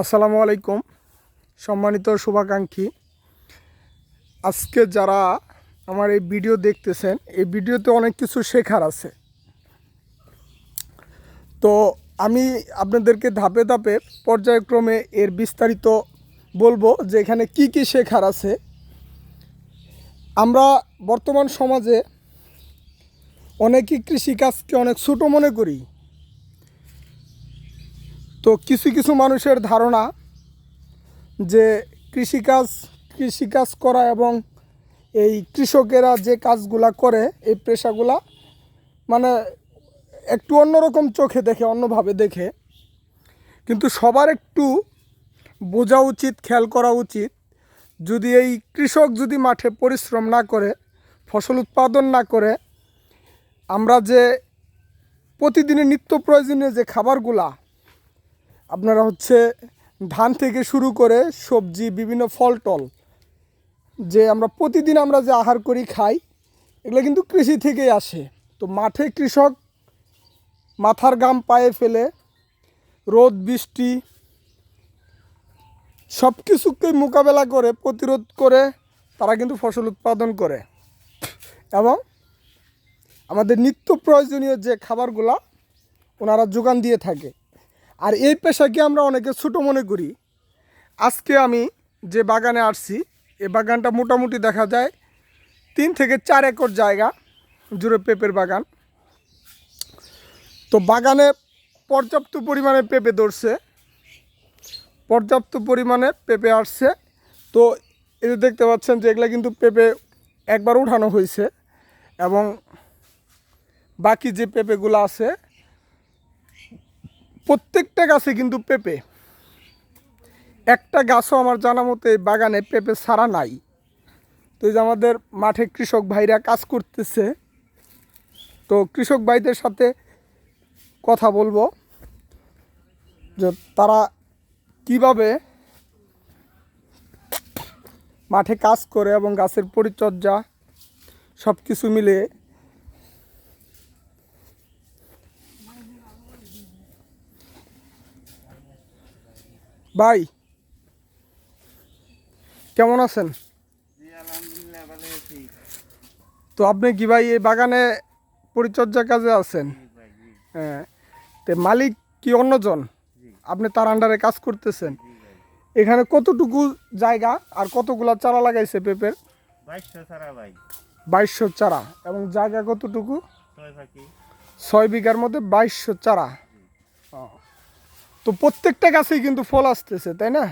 আসসালামু আলাইকুম। সম্মানিত শুভাকাঙ্ক্ষী। আজকে যারা আমার এই ভিডিও দেখতেছেন, এই ভিডিওতে অনেক কিছু শেখার আছে। তো আমি আপনাদেরকে ধাপে ধাপে পর্যায়ক্রমে এর বিস্তারিত বলব যে এখানে কি কি শেখার আছে। আমরা বর্তমান সমাজে অনেকেই কৃষিকাজকে অনেক ছোটো মনে করি। তো কিছু কিছু মানুষের ধারণা যে কৃষিকাজ কৃষিকাজ করা এবং এই কৃষকেরা যে কাজগুলা করে, এই পেশাগুলা মানে একটু অন্যরকম চোখে দেখে, অন্যভাবে দেখে। কিন্তু সবার একটু বোঝা উচিত, খেয়াল করা উচিত, যদি এই কৃষক যদি মাঠে পরিশ্রম না করে, ফসল উৎপাদন না করে, আমরা যে প্রতিদিনের নিত্য প্রয়োজনীয় যে খাবারগুলা আপনারা হচ্ছে ধান থেকে শুরু করে সবজি, বিভিন্ন ফল টল যে আমরা প্রতিদিন আমরা যে আহার করি খাই, এগুলো কিন্তু কৃষি থেকেই আসে। তো মাঠে কৃষক মাথার গাম পায়ে ফেলে, রোদ, বৃষ্টি সব কিছুকে মোকাবেলা করে, প্রতিরোধ করে তারা কিন্তু ফসল উৎপাদন করে। এবং আমাদের নিত্য প্রয়োজনীয় যে খাবারগুলা ওনারা যোগান দিয়ে থাকে। আর এই পেশাকে আমরা অনেকে ছোটো মনে করি। আজকে আমি যে বাগানে আসছি এই বাগানটা মোটামুটি দেখা যায় তিন থেকে চার একর জায়গা জুড়ে পেঁপের বাগান। তো বাগানে পর্যাপ্ত পরিমাণে পেঁপে ধরছে। পর্যাপ্ত পরিমাণে পেঁপে আসছে। তো এই দেখতে পাচ্ছেন যে এগুলা কিন্তু পেঁপে একবার উঠানো হয়েছে এবং বাকি যে পেঁপেগুলো আছে প্রত্যেকটা গাছে কিন্তু পেঁপে। একটা গাছও আমার জানা মতে বাগানে পেঁপে ছাড়া নাই। তো যে আমাদের মাঠে কৃষক ভাইরা কাজ করতেছে, তো কৃষক ভাইদের সাথে কথা বলব, যে তারা কীভাবে মাঠে কাজ করে এবং গাছের পরিচর্যা সব কিছু মিলে ভাই কেমন আছেন? তো আপনি কি ভাই এই বাগানে পরিচর্যা কাজে আছেন? হ্যাঁ তো মালিক কি অন্যজন? আপনি তার আন্ডারে কাজ করতেছেন। এখানে কতটুকু জায়গা আর কতগুলা চারা লাগাইছে পেঁপের? বাইশশো ভাই। বাইশশো চারা এবং জায়গা কতটুকু? ছয় বিঘার মধ্যে বাইশশো চারা। তো প্রত্যেকটা গাছেই কিন্তু ফল আসতেছে তাই না?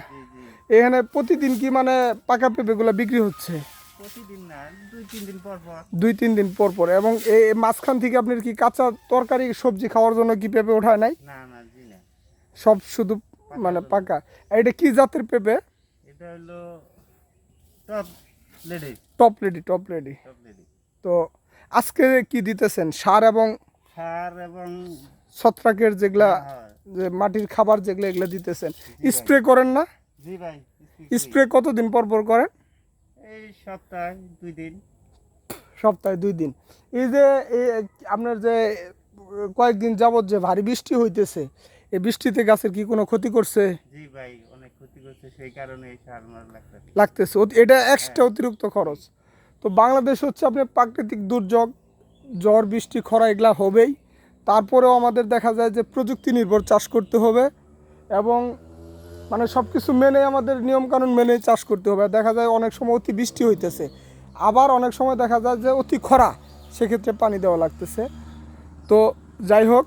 এখানে প্রতিদিন কি মানে পাকা পেঁপেগুলো বিক্রি হচ্ছে? দুই তিন দিন পর পর। এবং এই মাঝখান থেকে আপনার কি কাঁচা তরকারি সবজি খাওয়ার জন্য কি পেঁপে ওঠায় নাই? সব শুধু মানে পাকা। এটা কি জাতের পেঁপে? এটা হলো টপ লেডি। টপ লেডি তো আজকে কি দিতেছেন? সার এবং সার এবং ছত্রাকের যেগুলা হ্যাঁ, যে মাটির খাবার যেগুলো এগুলো দিতেছেন। স্প্রে করেন না? জি ভাই স্প্রে কতদিন পর পর করেন? এই সপ্তাহে দুই দিন। সপ্তাহে দুই দিন। এই যে এই আপনার যে কয়েকদিন যাবত যে ভারী বৃষ্টি হইতেছে এই বৃষ্টিতে গাছের কি কোনো ক্ষতি করছে? জি ভাই অনেক ক্ষতি করছে সেই কারণে এই সার লাগতেছে। অতি- এটা এক্সট্রা অতিরিক্ত খরচ। তো বাংলাদেশ হচ্ছে আপনার প্রাকৃতিক দুর্যোগ ঝড় বৃষ্টি খরা এগুলা হবেই। তারপরেও আমাদের দেখা যায় যে প্রযুক্তি নির্ভর চাষ করতে হবে এবং মানে সব কিছু মেনে আমাদের নিয়মকানুন মেনে চাষ করতে হবে। দেখা যায় অনেক সময় অতি বৃষ্টি হইতেছে। আবার অনেক সময় দেখা যায় যে অতি খরা, সেক্ষেত্রে পানি দেওয়া লাগতেছে। তো যাই হোক,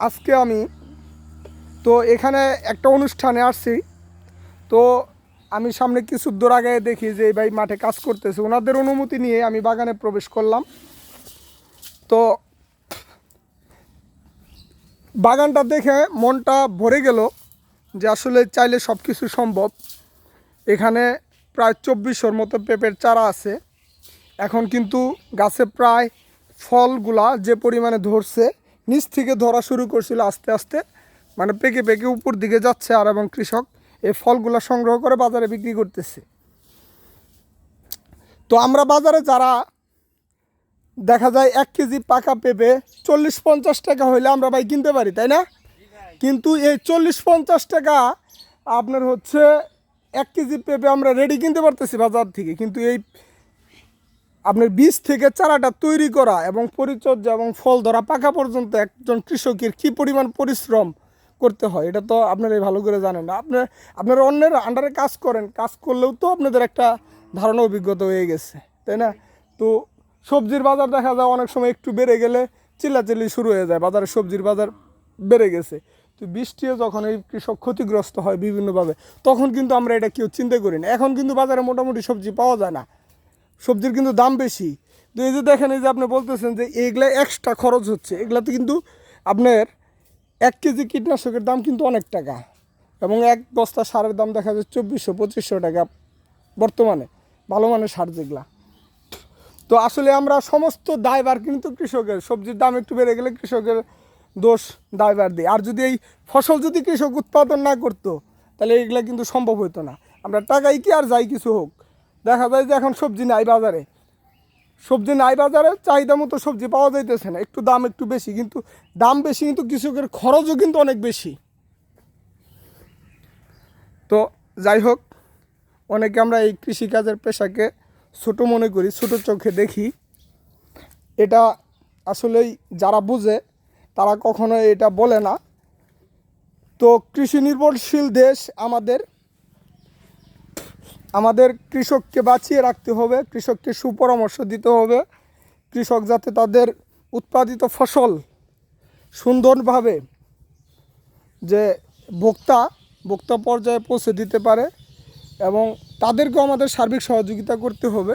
আজকে আমি তো এখানে একটা অনুষ্ঠানে আসছি। তো আমি সামনে কিছু দূর আগে দেখি যে এই ভাই মাঠে কাজ করতেছে। ওনাদের অনুমতি নিয়ে আমি বাগানে প্রবেশ করলাম। তো বাগানটা দেখে মনটা ভরে গেল যে আসলে চাইলে সব কিছু সম্ভব। এখানে প্রায় চব্বিশশোর মতো পেঁপের চারা আছে। এখন কিন্তু গাছে প্রায় ফলগুলা যে পরিমাণে ধরছে, নিচ থেকে ধরা শুরু করছিল আস্তে আস্তে মানে পেকে পেকে উপর দিকে যাচ্ছে আর এবং কৃষক এই ফলগুলা সংগ্রহ করে বাজারে বিক্রি করতেছে। তো আমরা বাজারে যারা দেখা যায় এক কেজি পাকা পেঁপে চল্লিশ পঞ্চাশ টাকা হইলে আমরা ভাই কিনতে পারি, তাই না? কিন্তু এই চল্লিশ পঞ্চাশ টাকা আপনার হচ্ছে এক কেজি পেঁপে আমরা রেডি কিনতে পারতেছি বাজার থেকে। কিন্তু এই আপনার বীজ থেকে চারাটা তৈরি করা এবং পরিচর্যা এবং ফল ধরা পাকা পর্যন্ত একজন কৃষকের কী পরিমাণ পরিশ্রম করতে হয়, এটা তো আপনারা ভালো করে জানেন। না আপনার, আপনারা অন্যের আন্ডারে কাজ করেন, কাজ করলেও তো আপনাদের একটা ধারণা, অভিজ্ঞতা হয়ে গেছে, তাই না? তো সবজির বাজার দেখা যায় অনেক সময় একটু বেড়ে গেলে চিল্লাচিল্লি শুরু হয়ে যায়, বাজারে সবজির বাজার বেড়ে গেছে। তো বৃষ্টিও যখন এই কৃষক ক্ষতিগ্রস্ত হয় বিভিন্নভাবে, তখন কিন্তু আমরা এটা কেউ চিন্তা করি না। এখন কিন্তু বাজারে মোটামুটি সবজি পাওয়া যায় না। সবজির কিন্তু দাম বেশি। তো এই যে দেখেন, এই যে আপনি বলতেছেন যে এগুলা এক্সট্রা খরচ হচ্ছে, এগুলাতে কিন্তু আপনার এক কেজি কীটনাশকের দাম কিন্তু অনেক টাকা। এবং এক বস্তা সারের দাম দেখা যায় চব্বিশশো, পঁচিশশো টাকা বর্তমানে। ভালো মানের সার যেগুলা। তো আসলে আমরা সমস্ত দায়ভার কিন্তু কৃষকের, সবজির দাম একটু বেড়ে গেলে কৃষকের দোষ দায়ভার দিই আর যদি এই ফসল যদি কৃষক উৎপাদন না করতো, তাহলে এগুলা কিন্তু সম্ভব হতো না। আমরা টাকাই কি আর যাই কিছু হোক। দেখা যায় যে এখন সবজি নাই বাজারে। সবজি নাই বাজারে চাহিদা মতো সবজি পাওয়া যাইতেছে না। একটু দাম একটু বেশি, কিন্তু দাম বেশি কিন্তু কৃষকের খরচও কিন্তু অনেক বেশি। তো যাই হোক, অনেকে আমরা এই কৃষিকাজের পেশাকে ছোট মনে করি, ছোট চোখে দেখি। এটা আসলেই যারা বুঝে, তারা কখনো এটা বলে না। তো কৃষি নির্ভরশীল দেশ আমাদের। আমাদের কৃষককে বাঁচিয়ে রাখতে হবে, কৃষককে সুপরামর্শ দিতে হবে। কৃষক যাতে তাদের উৎপাদিত ফসল সুন্দরভাবে যে ভোক্তা ভোক্তা পর্যায়ে পৌঁছে দিতে পারে এবং তাদেরকেও আমাদের সার্বিক সহযোগিতা করতে হবে।